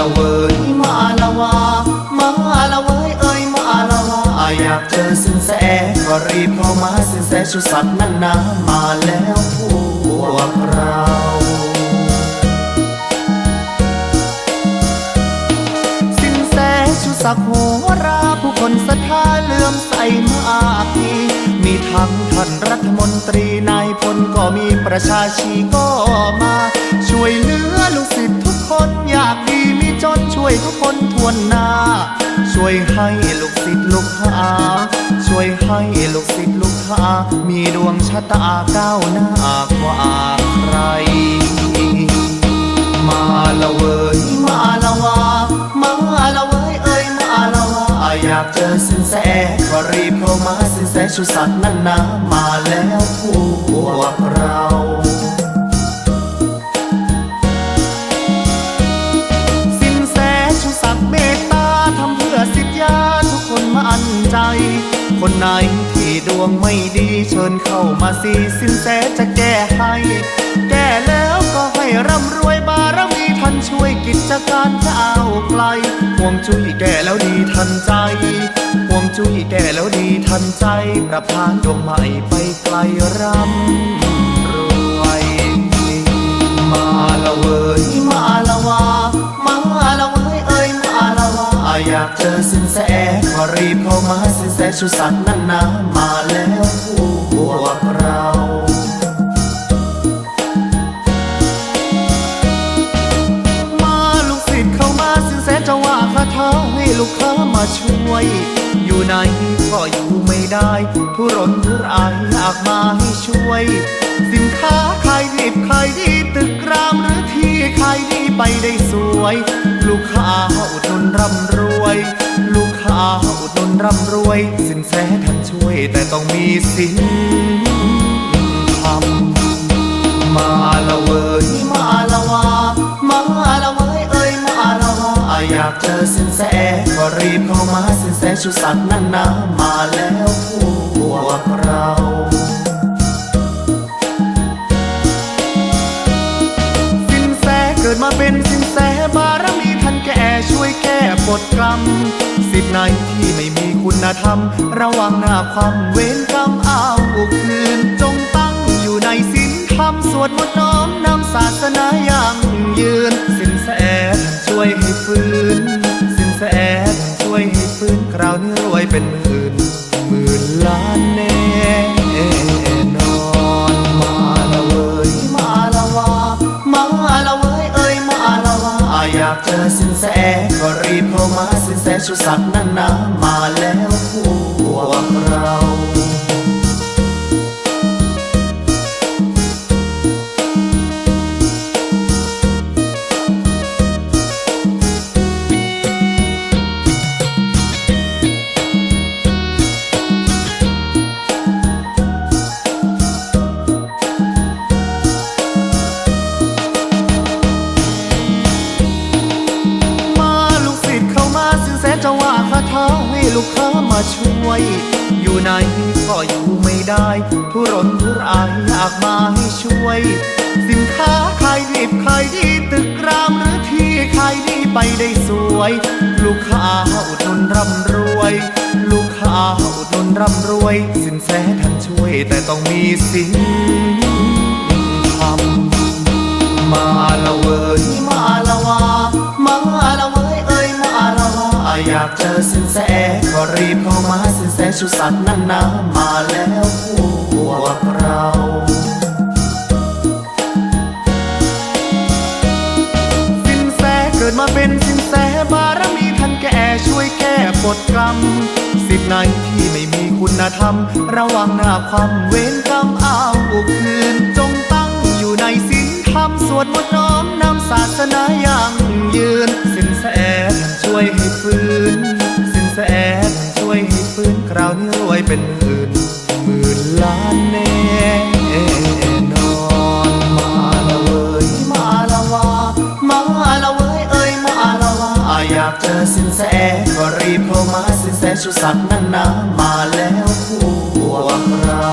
ละเว้ยมาละวามาละเว้ยเอ้ยมาละวาอยากเจอสินแสก็รีบเข้ามาสินแสชุดสัตว์นั้นนะมาแล้วพวกเราชุสักโหราผู้คนศรัทธาเลื่อมใสมากมีมีทั้งท่านรัฐมนตรีนายพลก็มีประชาชีก็มา ช่วยเหลือลูกศิษย์ ช่วยทุกคนทวนหน้า ช่วยให้ลูกศิษย์ลูกหา ช่วยให้ลูกศิษย์ลูกหา มีดวงชะตาก้าวหน้ากว่าใคร มาละเว้ยมาละวามาละเว้ยเอ้ยมาละวาอยากเจอสินแสก็รีบเข้ามาสินแสชุสัตว์นั่นนะมาแล้วพวกเรา วงไม่ดีเชิญเข้ามาสิสินแสจะแก้ให้ แก้แล้วก็ให้ร่ำรวยบารมีท่านช่วยกิจการจะเอาไกลห่วงจุ้ยแก่แล้วดีทันใจห่วงจุ้ยแก่แล้วดีทันใจ ประพานดวงใหม่ไปไกลร่ำรวยมาละเว้ยมาละวามาละเว้ยเอ้ยมาละวาอยากเจอสินแส รีบเข้ามาสินแสชุดสัตว์นั่นนะมาแล้วพวกเรามาลูกศิษย์เข้ามาสินแสจะว่าคาถาให้ลูกค้ามาช่วย อยู่ไหนก็อยู่ไม่ได้ ทุรนทุรายอยากมาให้ช่วย สินค้าขายดิบขายดีตึกรามหรือที่ขายดีไปได้สวย ลูกค้าอุดหนุนร่ำรวย อุดหนุนร่ำรวย สินแสท่านช่วยแต่ต้องมีสินธรรมาละเว้ยมาละวามาละเว้ยเอ้ยมาละวาอยากเจอสินแสก็รีบเข้ามาสินแสชุดสัตว์นั่นนะมาแล้วพวกเราสินแสเกิดมาเป็นสินแสบารมีท่า ก้ปลดกรรม สิทธิ์ไหนที่ไม่มีคุณธรรม ระวังหน้าความเวรกรรมเอาคืน จงตั้งอยู่ในศีลธรรม สวดมนต์น้อมนำศาสนาอย่างยืน สินแสช่วยให้ฟื้น สินแสช่วยให้ฟื้นคราวนี้รวยเป็นหมื่นหมื่นล้านแน่ เจอสินแสก็รีบเข้ามาสินแสชุดสัตว์นั้นนะมาแล้วพวกเราามาช่วย อยู่ไหนก็อยู่ไม่ได้ ทุรนทุรายอยากมาให้ช่วย สินค้าขายดิบขายดีตึกรามหรือที่ขายดีไปได้สวย ลูกค้าอุดหนุนร่ำรวย ลูกค้าอุดหนุนร่ำรวย สินแสท่านช่วยแต่ต้องมีสินากเจอสินแสก็รีบเข้ามาสินแสชุสัตว์นั่นนะมาแล้วพวกเราสินแสเกิดมาเป็นสินแสบารมีท่านแก่ช่วยแก้ปลดกรรม สิทธิ์ไหนที่ไม่มีคุณธรรม ระวังหน้าความเวรกรรมเอาคืนจงตั้งอยู่ในศีลธรรมสวดมนต์น้อมนำศาสนาอย่างยืนสินากเจอสินแสก็รีบเข้ามาสินแสชุดสัตว์นั่นนะมาแล้วพวกเรา